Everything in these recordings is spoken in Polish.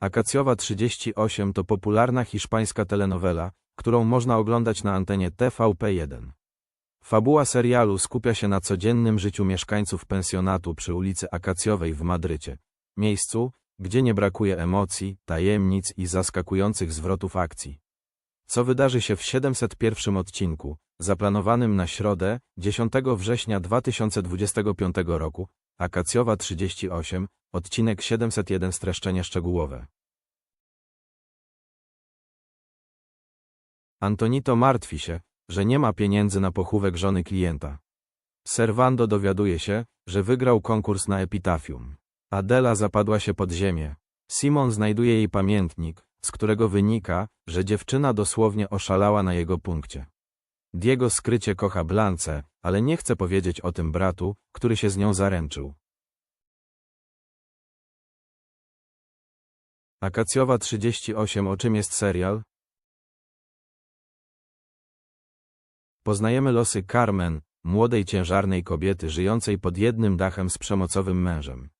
Akacjowa 38 to popularna hiszpańska telenowela, którą można oglądać na antenie TVP1. Fabuła serialu skupia się na codziennym życiu mieszkańców pensjonatu przy ulicy Akacjowej w Madrycie. Miejscu, gdzie nie brakuje emocji, tajemnic i zaskakujących zwrotów akcji. Co wydarzy się w 701 odcinku, zaplanowanym na środę, 10 września 2025 roku, Akacjowa 38, odcinek 701 streszczenie szczegółowe. Antonito martwi się, że nie ma pieniędzy na pochówek żony klienta. Servando dowiaduje się, że wygrał konkurs na epitafium. Adela zapadła się pod ziemię. Simon znajduje jej pamiętnik, z którego wynika, że dziewczyna dosłownie oszalała na jego punkcie. Diego skrycie kocha Blance, ale nie chce powiedzieć o tym bratu, który się z nią zaręczył. Akacjowa 38 O czym jest serial? Poznajemy losy Carmen, młodej ciężarnej kobiety żyjącej pod jednym dachem z przemocowym mężem.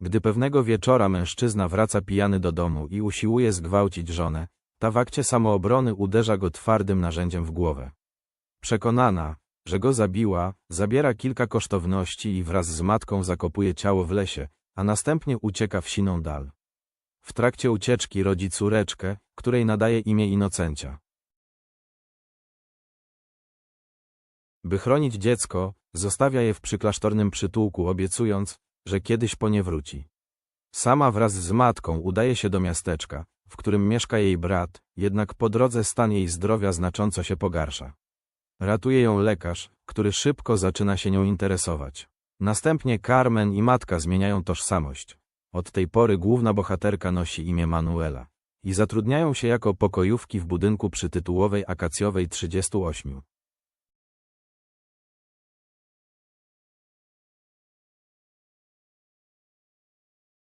Gdy pewnego wieczora mężczyzna wraca pijany do domu i usiłuje zgwałcić żonę, ta w akcie samoobrony uderza go twardym narzędziem w głowę. Przekonana, że go zabiła, zabiera kilka kosztowności i wraz z matką zakopuje ciało w lesie, a następnie ucieka w siną dal. W trakcie ucieczki rodzi córeczkę, której nadaje imię Inocencia. By chronić dziecko, zostawia je w przyklasztornym przytułku, obiecując, że kiedyś po nie wróci. Sama wraz z matką udaje się do miasteczka, w którym mieszka jej brat, jednak po drodze stan jej zdrowia znacząco się pogarsza. Ratuje ją lekarz, który szybko zaczyna się nią interesować. Następnie Carmen i matka zmieniają tożsamość. Od tej pory główna bohaterka nosi imię Manuela i zatrudniają się jako pokojówki w budynku przytytułowej Akacjowej 38.